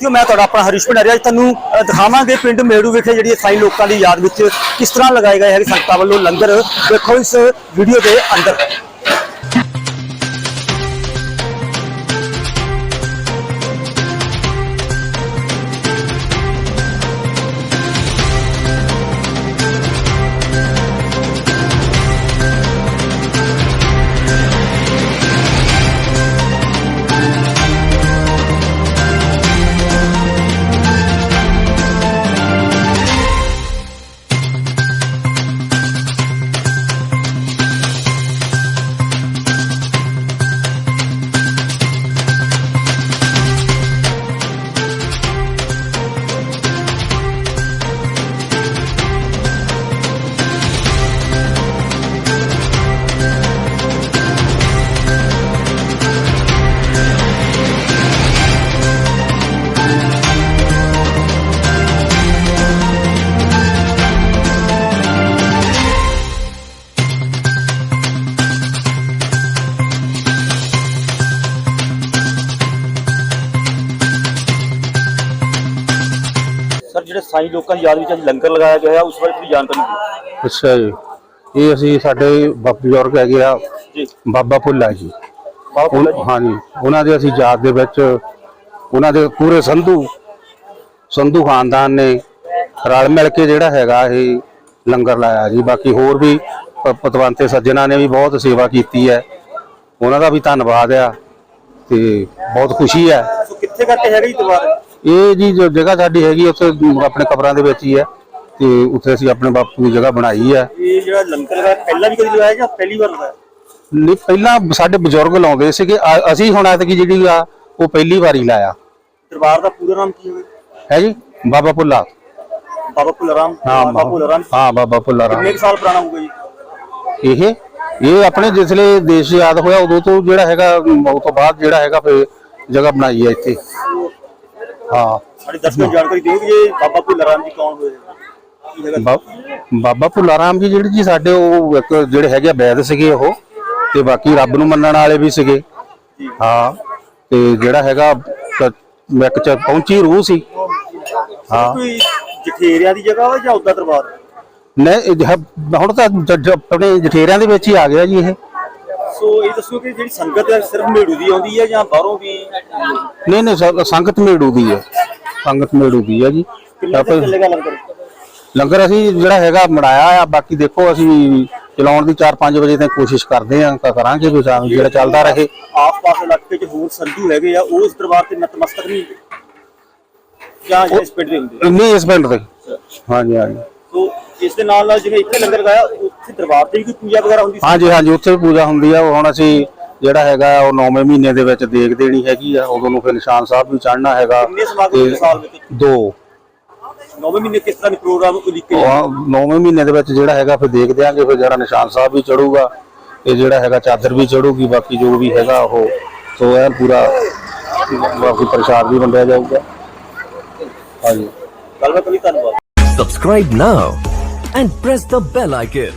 ਕਿ ਮੈਂ ਤੁਹਾਡਾ ਆਪਣਾ ਹਰੀਸ਼ ਭੰਡਾਰੀ ਅੱਜ ਤੁਹਾਨੂੰ ਅ, ਦਿਖਾਵਾਂਗੇ ਪਿੰਡ ਮੇੜੂ ਵਿਖੇ ਜਿਹੜੀ ਸਾਈ ਲੋਕਾਂ ਦੀ ਯਾਦ ਵਿੱਚ ਕਿਸ ਤਰ੍ਹਾਂ ਲਗਾਏ ਗਏ ਹੈਗੇ ਸੰਗਤਾਂ ਵੱਲੋਂ ਲੰਗਰ। ਦੇਖੋ ਇਸ ਵੀਡੀਓ ਦੇ ਅੰਦਰ। ਸਰ ਜਿਹੜੇ ਸਾਈ ਲੋਕਾਂ ਦੀ ਯਾਦ ਵਿੱਚ ਅੱਜ ਲੰਗਰ ਲਗਾਇਆ ਗਿਆ ਹੈ ਉਸ ਬਾਰੇ ਥੋੜੀ ਜਾਣਕਾਰੀ ਦਿਓ। ਅੱਛਾ ਜੀ। ਇਹ ਅਸੀਂ ਸਾਡੇ ਬਾਪ ਬਜ਼ੁਰਗ ਹੈਗੇ ਆ ਜੀ। ਬਾਬਾ ਭੁੱਲਾ ਜੀ। ਵਧੀਆ ਜੀ। ਹਾਂਜੀ। ਉਹਨਾਂ ਦੇ ਅਸੀਂ ਯਾਦ ਦੇ ਵਿੱਚ ਉਹਨਾਂ ਦੇ ਪੂਰੇ ਸੰਧੂ ਸੰਧੂ ਖਾਨਦਾਨ ਨੇ ਰਲ ਮਿਲ ਕੇ ਜਿਹੜਾ ਹੈਗਾ ਇਹ ਲੰਗਰ ਲਾਇਆ ਜੀ। ਬਾਕੀ ਹੋਰ ਵੀ ਪ- ਪਤਵੰਤੇ ਸੱਜਣਾ ਨੇ ਵੀ ਬਹੁਤ ਸੇਵਾ ਕੀਤੀ ਹੈ। ਉਹਨਾਂ ਦਾ ਵੀ ਧੰਨਵਾਦ ਆ ਤੇ ਬਹੁਤ ਖੁਸ਼ੀ ਹੈ। ਸੋ ਕਿੱਥੇ ਕਰਕੇ ਹੈਗਾ ਜੀ ਦਰਬਾਰ? ਇਹ ਜੀ ਜੋ ਜਗ੍ਹਾ ਸਾਡੀ ਹੈਗੀ ਉੱਥੇ ਆਪਣੇ ਕਬਰਾਂ ਦੇ ਵਿੱਚ ਹੀ ਹੈ ਤੇ ਉੱਥੇ ਅਸੀਂ ਆਪਣੇ ਬਾਪੂ ਦੀ ਜਗ੍ਹਾ ਬਣਾਈ ਹੈ ਇਹ ਜਿਹੜਾ ਲੰਗਰ ਲਗਾਇਆ ਪਹਿਲਾਂ ਵੀ ਕਦੀ ਲਗਾਇਆ ਜਾਂ ਪਹਿਲੀ ਵਾਰ ਲਗਾਇਆ? ਨਹੀਂ ਪਹਿਲਾਂ ਸਾਡੇ ਬਜ਼ੁਰਗ ਲਾਉਂਦੇ ਸੀਗੇ। ਅ- ਅਸੀਂ ਹੁਣ ਐਤਕੀ ਜਿਹੜੀ ਆ ਉਹ ਪਹਿਲੀ ਵਾਰੀ ਲਾਇਆ। ਦਰਬਾਰ ਦਾ ਪੂਰਾ ਨਾਮ ਕੀ ਹੈ ਹੈ ਜੀ? ਬਾਬਾ ਭੁੱਲਾ। ਬਾਬਾ ਭੁੱਲਰਾਮ ਹਾਂ ਬਾਬਾ ਭੁੱਲਰਾਮ ਹਾਂ ਬਾਬਾ ਭੁੱਲਾ ਰਾਮ। ਕਿੰਨੇ ਕੁ ਸਾਲ ਪੁਰਾਣਾ ਹੋਊਗਾ ਜੀ? ਇਹ ਇਹ ਆਪਣੇ ਜਿਸਲੇ ਦੇਸ਼ ਆਜ਼ਾਦ ਹੋਇਆ ਉਦੋਂ ਤੋਂ ਜਿਹੜਾ ਹੈਗਾ ਉਹ ਤੋਂ ਬਾਅਦ ਜਿਹੜਾ ਹੈਗਾ ਜਗ੍ਹਾ ਬਣਾਈ ਹੈ ਇੱਥੇ। ਹਾਂ। ਸਾਡੀ ਦਰਸ਼ਕਾਂ ਨੂੰ ਜਾਣਕਾਰੀ ਦਿਓ ਕਿ ਇਹ ਬਾਬਾ ਭੁੱਲਰਾਮ ਜੀ ਕੌਣ ਹੋਏ? ਕੀ ਹੈਗਾ? ਬਾ- ਬਾਬਾ ਭੁੱਲਾ ਰਾਮ ਜੀ ਜਿਹੜੇ ਜੀ ਸਾਡੇ ਉਹ ਇੱਕ ਜਿਹੜੇ ਹੈਗੇ ਆ ਵੈਦ ਸੀਗੇ ਉਹ ਤੇ ਬਾਕੀ ਰੱਬ ਨੂੰ ਮੰਨਣ ਵਾਲੇ ਵੀ ਸੀਗੇ। ਹਾਂ ਤੇ ਜਿਹੜਾ ਹੈਗਾ ਕ- ਇੱਕ ਚ ਪਹੁੰਚੀ ਰੂਹ ਸੀ। ਹਾਂ। ਕੋਈ ਜਠੇਰਿਆਂ ਦੀ ਜਗ੍ਹਾ ਵਾ ਜਾਂ ਉਦਾਂ ਦਰਬਾਰ? ਨਹੀਂ ਇਹ ਜ- ਹੁਣ ਤਾਂ ਜ- ਜ- ਆਪਣੇ ਜਠੇਰਿਆਂ ਦੇ ਵਿੱਚ ਹੀ ਆ ਗਿਆ ਜੀ ਇਹ। ਸੋ ਇਹ ਦੱਸੋ ਕਿ ਜਿਹੜੀ ਸੰਗਤ ਹੈ ਸਿਰਫ ਮੇੜੂ ਦੀ ਆਉਂਦੀ ਹੈ ਜਾਂ ਬਾਹਰੋਂ ਵੀ? ਨਹੀਂ ਨਹੀਂ ਸੰਗਤ ਮੇੜੂ ਦੀ ਹੈ। ਸੰਗਤ ਮੇੜੂ ਦੀ ਹੈ ਜੀ। ਕਿੰਨਾ ਆਪਾਂ- ਚਿਰ ਚੱਲੇਗਾ ਲੰਗਰ? ਲੰਗਰ ਅਸੀਂ ਜਿਹੜਾ ਹੈਗਾ ਬਣਾਇਆ ਆ ਬਾਕੀ ਦੇਖੋ ਅਸੀਂ ਚਲਾਉਣ ਦੀ 4-5 ਵਜੇ ਤੱਕ ਕੋਸ਼ਿਸ਼ ਕਰਦੇ ਆਂ ਤਾਂ ਕਰਾਂਗੇ ਵੀ ਸ਼ਾਮ ਜਿਹੜਾ ਚੱਲਦਾ ਰਹੇ। ਆਸ-ਪਾਸ ਇਲਾਕੇ 'ਚ ਹੋਰ ਸੰਧੂ ਹੈਗੇ ਆ ਉਹ ਇਸ ਦਰਬਾਰ ਤੇ ਨਤਮਸਤਕ ਨਹੀਂ ਹੁੰਦੇ? ਜਾਂ ਇਸ ਪਿੰਡ ਦੇ ਹੁੰਦੇ? ਨਹੀਂ ਇਸ ਪਿੰਡ ਦੇ। ਹਾਂਜੀ ਹਾਂਜੀ। ਸੋ ਇਸ ਦੇ ਨਾਲ ਨਾਲ ਜਿਵੇਂ ਇੱਥੇ ਲੰਗਰ ਲਗਾਇਆ ਉੱਥੇ ਦਰਬਾਰ ਤੇ ਵੀ ਕੋਈ ਪੂਜਾ ਵਗੈਰਾ ਹੁੰਦੀ ਸੀ? ਹਾਂਜੀ ਹਾਂਜੀ ਉੱਥੇ ਵੀ ਪੂਜਾ ਹੁੰਦੀ ਆ। ਉਹ ਹੁਣ ਅਸੀਂ ਜਿਹੜਾ ਹੈਗਾ ਉਹ 9ਵੇਂ ਮਹੀਨੇ ਦੇ ਵਿੱਚ ਦੇਖ ਦੇਣੀ ਹੈਗੀ ਆ। ਉਦੋਂ ਨੂੰ ਫਿਰ ਨਿਸ਼ਾਨ ਸਾਹਿਬ ਵੀ ਚੜ੍ਹਨਾ ਹੈਗਾ ਕਿੰਨੇ ਸਮਾਗਮ ਇੱਕ ਸਾਲ ਵਿੱਚ ਦੋ। ਨੌਵੇਂ ਮਹੀਨੇ ਕਿਸ ਤਰ੍ਹਾਂ ਦੇ ਪ੍ਰੋਗਰਾਮ ਉਲੀਕੇ ਉਹ ਨੌਵੇਂ ਮਹੀਨੇ ਦੇ ਵਿੱਚ ਜਿਹੜਾ ਹੈਗਾ ਫਿਰ ਦੇਖ ਦਿਆਂਗੇ। ਫਿਰ ਜਿਹੜਾ ਨਿਸ਼ਾਨ ਸਾਹਿਬ ਵੀ ਚੜੂਗਾ ਤੇ ਜਿਹੜਾ ਹੈਗਾ ਚਾਦਰ ਵੀ ਚੜੂਗੀ ਬਾਕੀ ਜੋ ਵੀ ਹੈਗਾ ਉਹ ਸੋ ਐਨ ਪੂਰਾ ਬਾਕੀ ਪ੍ਰਸ਼ਾਦ ਵੀ ਵੰਡਿਆ ਜਾਊਗਾ। ਹਾਂਜੀ। ਗੱਲਬਾਤ ਕਰੀ ਧੰਨਵਾਦ। Subscribe now and press the bell icon.